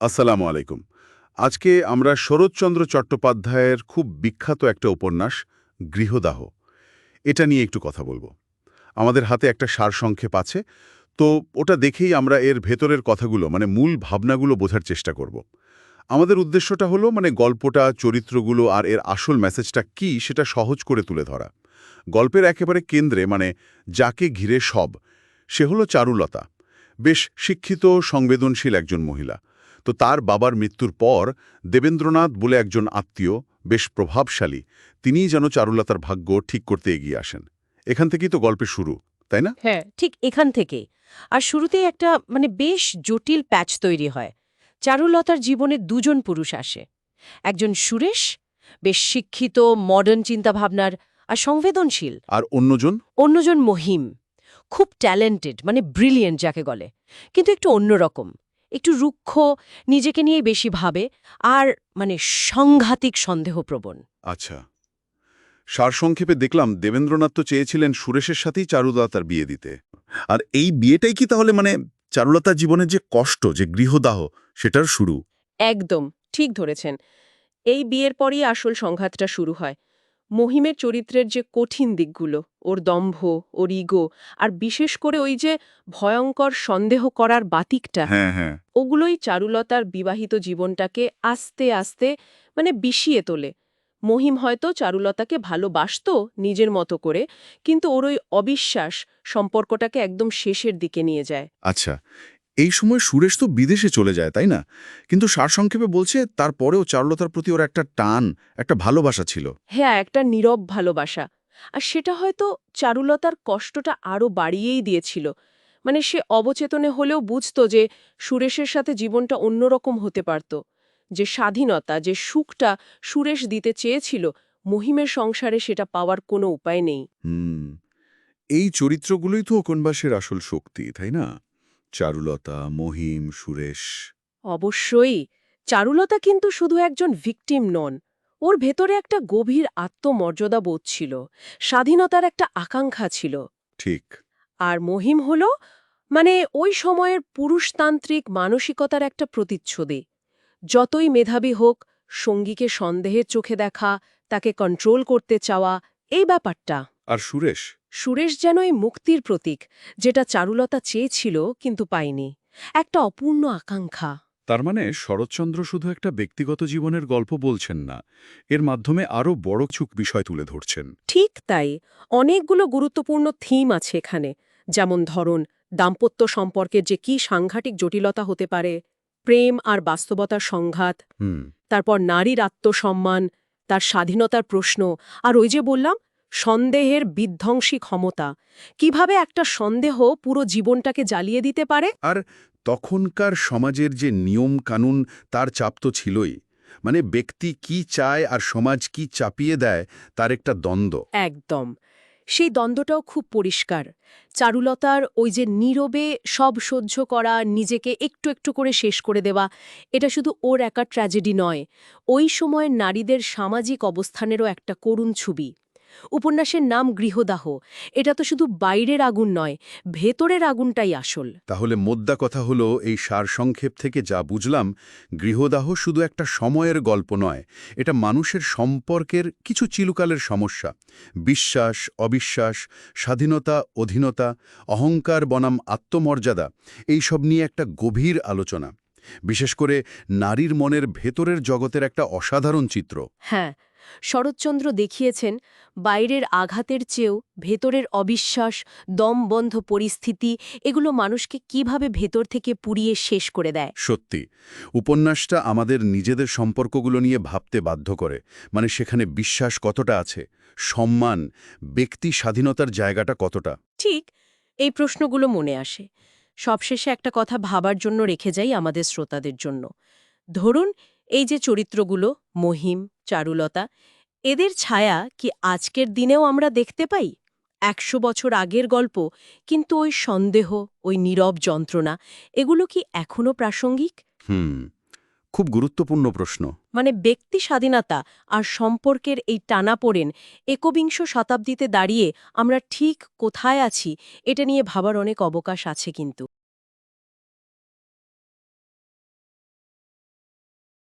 আসসালামু আলাইকুম। আজকে আমরা শরৎচন্দ্র চট্টোপাধ্যায়ের খুব বিখ্যাত একটা উপন্যাস, গৃহদাহ। এটা নিয়ে একটু কথা বলব। আমাদের হাতে একটা সারসংক্ষেপ আছে, তো ওটা দেখেই আমরা এর ভেতরের কথাগুলো মানে মূল ভাবনাগুলো বোঝার চেষ্টা করব। আমাদের উদ্দেশ্যটা হলো মানে গল্পটা, চরিত্রগুলো আর এর আসল মেসেজটা কি সেটা সহজ করে তুলে ধরা। গল্পের একেবারে কেন্দ্রে মানে যাকে ঘিরে সব, সে হলো চারুলতা। বেশ শিক্ষিত, সংবেদনশীল একজন মহিলা। তো তার বাবার মৃত্যুর পর দেবেন্দ্রনাথ বলে একজন আত্মীয় বেশ প্রভাবশালী তিনিই যেন চারুলতার ভাগ্য ঠিক করতে এগিয়ে আসেন। এখান থেকেই তো গল্পের শুরু তাই না? হ্যাঁ ঠিক এখান থেকে। আর শুরুতেই একটা মানে বেশ জটিল প্যাচ তৈরি হয়। চারুলতার জীবনে দুজন পুরুষ আসে। একজন সুরেশ বেশ শিক্ষিত মডার্ন চিন্তাভাবনার আর সংবেদনশীল। আর অন্যজন? অন্যজন মহিম। খুব ট্যালেন্টেড মানে ব্রিলিয়েন্ট যাকে বলে। কিন্তু একটু অন্যরকম। একটু রুক্ষ নিজেকে নিয়ে বেশি ভাবে আর মানে সাংঘাতিক সন্দেহপ্রবণ। আচ্ছা। সারসংক্ষেপে দেখলাম দেবেন্দ্রনাথ তো চেয়েছিলেন সুরেশের সাথেই চারুলতার বিয়ে দিতে। আর এই বিয়েটাই কি তাহলে মানে চারুলতার জীবনের যে কষ্ট যে গৃহদাহ সেটার শুরু? একদম ঠিক ধরেছেন। এই বিয়ের পরই আসল সংঘাতটা শুরু হয়। মহিমের চরিত্রের যে কঠিন দিকগুলো ওর দম্ভ ওর ইগো আর বিশেষ করে ওই যে ভয়ঙ্কর সন্দেহ করার বাতিকটা হ্যাঁ হ্যাঁ। ওগুলোই চারুলতার বিবাহিত জীবনটাকে আস্তে আস্তে মানে বিষিয়ে তোলে। মহিম হয়তো চারুলতাকে ভালোবাসত নিজের মতো করে কিন্তু ওর ওই অবিশ্বাস সম্পর্কটাকে একদম শেষের দিকে নিয়ে যায়। আচ্ছা এই সময় সুরেশ তো বিদেশে চলে যায় তাই না? কিন্তু সারসংক্ষেপে বলছে তারপরেও চারুলতার প্রতি ওর একটা টান একটা ভালোবাসা ছিল। হ্যাঁ একটা নীরব ভালোবাসা। আর সেটা হয়তো চারুলতার কষ্টটা আরও বাড়িয়েই দিয়েছিল। মানে সে অবচেতনে হলেও বুঝত যে সুরেশের সাথে জীবনটা অন্যরকম হতে পারত। যে স্বাধীনতা যে সুখটা সুরেশ দিতে চেয়েছিল মহিমের সংসারে সেটা পাওয়ার কোনো উপায় নেই। হুম। এই চরিত্রগুলোই তো উপন্যাসের আসল শক্তি তাই না? চারুলতা মহিম সুরেশ। অবশ্যই। চারুলতা কিন্তু শুধু একজন ভিকটিম নন। ওর ভেতরে একটা গভীর আত্মমর্যাদা বোধ ছিল। স্বাধীনতার একটা আকাঙ্ক্ষা ছিল। ঠিক। আর মহিম হল মানে ওই সময়ের পুরুষতান্ত্রিক মানসিকতার একটা প্রতিচ্ছবি। যতই মেধাবী হোক সঙ্গীকে সন্দেহের চোখে দেখা তাকে কন্ট্রোল করতে চাওয়া এই ব্যাপারটা। আর সুরেশ? সুরেশ যেন এই মুক্তির প্রতীক যেটা চারুলতা চেয়েছিল কিন্তু পায়নি। একটা অপূর্ণ আকাঙ্ক্ষা। তার মানে শরৎচন্দ্র শুধু একটা ব্যক্তিগত জীবনের গল্প বলছেন না এর মাধ্যমে আরও বড় চুক বিষয় তুলে ধরছেন। ঠিক তাই অনেকগুলো গুরুত্বপূর্ণ থিম আছে এখানে যেমন ধরুন দাম্পত্য সম্পর্কের যে কি সাংঘাতিক জটিলতা হতে পারে প্রেম আর বাস্তবতার সংঘাত তারপর নারীর আত্মসম্মান তার স্বাধীনতার প্রশ্ন আর ওই যে বললাম সন্দেহের বিধ্বংসী ক্ষমতা। কীভাবে একটা সন্দেহ পুরো জীবনটাকে জ্বালিয়ে দিতে পারে? আর তখনকার সমাজের যে নিয়ম কানুন তার চাপ তো ছিলই। মানে ব্যক্তি কি চায় আর সমাজ কি চাপিয়ে দেয় তার একটা দ্বন্দ্ব। একদম। সেই দ্বন্দ্বটাও খুব পরিষ্কার। চারুলতার ওই যে নীরবে সব সহ্য করা নিজেকে একটু একটু করে শেষ করে দেওয়া এটা শুধু ওর একা ট্র্যাজেডি নয়। ওই সময়ের নারীদের সামাজিক অবস্থানেরও একটা করুণ ছবি। উপন্যাসের নাম গৃহদাহ। এটা তো শুধু বাইরের আগুন নয় ভেতরের আগুনটাই আসল। তাহলে মোদ্দা কথা হলো এই সারসংক্ষেপ থেকে যা বুঝলাম গৃহদাহ শুধু একটা সময়ের গল্প নয় এটা মানুষের সম্পর্কের কিছু চিলুকালের সমস্যা। বিশ্বাস অবিশ্বাস স্বাধীনতা অধীনতা অহংকার বনাম আত্মমর্যাদা এই সব নিয়ে একটা গভীর আলোচনা। বিশেষ করে নারীর মনের ভেতরের জগতের একটা অসাধারণ চিত্র। হ্যাঁ শরৎচন্দ্র দেখিয়েছেন বাইরের আঘাতের চেয়েও ভেতরের অবিশ্বাস দমবন্ধ পরিস্থিতি এগুলো মানুষকে কীভাবে ভেতর থেকে পুড়িয়ে শেষ করে দেয়? সত্যি উপন্যাসটা আমাদের নিজেদের সম্পর্কগুলো নিয়ে ভাবতে বাধ্য করে। মানে সেখানে বিশ্বাস কতটা আছে সম্মান ব্যক্তি স্বাধীনতার জায়গাটা কতটা? ঠিক এই প্রশ্নগুলো মনে আসে। সবশেষে একটা কথা ভাবার জন্য রেখে যাই আমাদের শ্রোতাদের জন্য। ধরুন এই যে চরিত্রগুলো মহিম চারুলতা এদের ছায়া কি আজকের দিনেও আমরা দেখতে পাই? একশো বছর আগের গল্প কিন্তু ওই সন্দেহ ওই নীরব যন্ত্রণা এগুলো কি এখনও প্রাসঙ্গিক? হুম খুব গুরুত্বপূর্ণ প্রশ্ন। মানে ব্যক্তি স্বাধীনতা আর সম্পর্কের এই টানাপোড়েন একবিংশ শতাব্দীতে দাঁড়িয়ে আমরা ঠিক কোথায় আছি এটা নিয়ে ভাবার অনেক অবকাশ আছে কিন্তু।